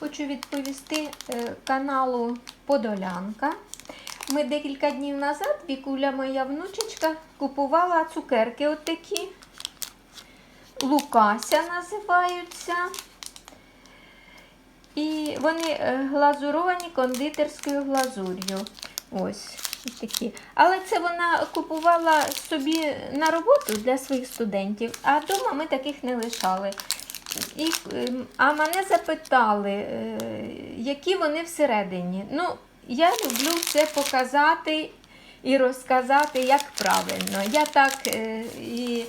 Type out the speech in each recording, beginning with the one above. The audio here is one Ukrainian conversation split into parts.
хочу відповісти е, каналу Подолянка. Ми декілька днів назад, Вікуля, моя внучечка, купувала цукерки отакі. Лукася називаються. І вони е, глазуровані кондитерською глазур'ю. Ось такі. Але це вона купувала собі на роботу для своїх студентів, а вдома ми таких не лишали. І, ем, а мене запитали, е, які вони всередині. Ну, я люблю все показати і розказати, як правильно. Я так е, і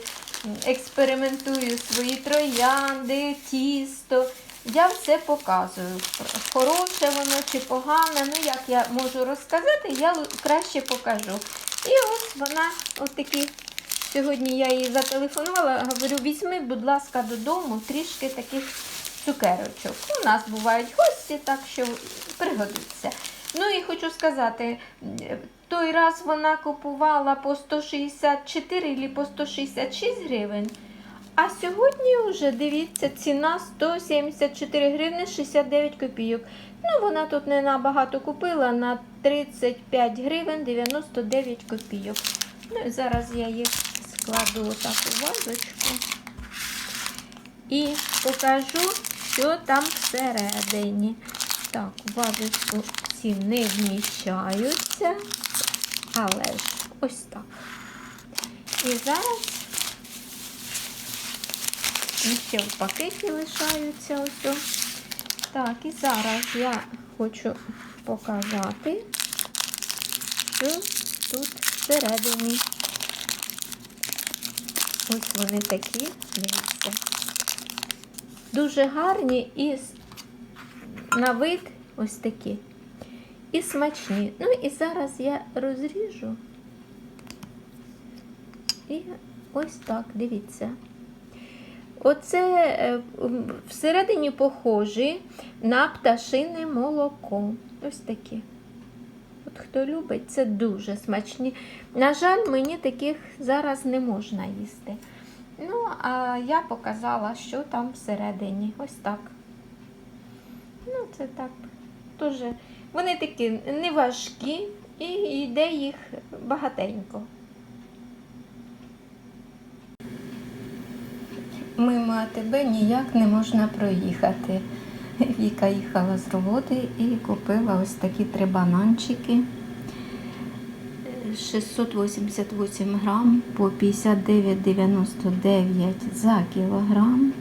експериментую свої троянди, тісто. Я все показую. Хороше воно чи погане. Ну, як я можу розказати, я краще покажу. І ось вона, от такі. Сьогодні я їй зателефонувала, говорю, візьми, будь ласка, додому трішки таких цукерочок. У нас бувають гості, так що пригодиться. Ну і хочу сказати, той раз вона купувала по 164 або по 166 гривень. А сьогодні вже дивіться, ціна 174 гривни 69 копійок. Ну, вона тут не набагато купила на 35 гривень 99 копійок. Ну і зараз я їх складу отак у вазочку і покажу, що там всередині. Так, вазочку ці не вміщаються, але ж ось так. І зараз ще в пакеті лишаються ось. Так, і зараз я хочу показати, що тут всередині. Ось вони такі, дивіться. Дуже гарні і на вид ось такі. І смачні. Ну і зараз я розріжу. І ось так, дивіться. Оце е, всередині похожі на пташине молоко. Ось такі. От хто любить, це дуже смачні. На жаль, мені таких зараз не можна їсти. Ну, а я показала, що там всередині. Ось так. Ну, це так. Дуже. Вони такі не важкі і йде їх багатенько. Мимо АТБ ніяк не можна проїхати. Віка їхала з роботи і купила ось такі три бананчики. 688 грам по 59,99 за кілограм.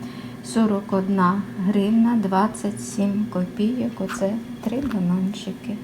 41 гривна 27 копійок. Оце три бананчики.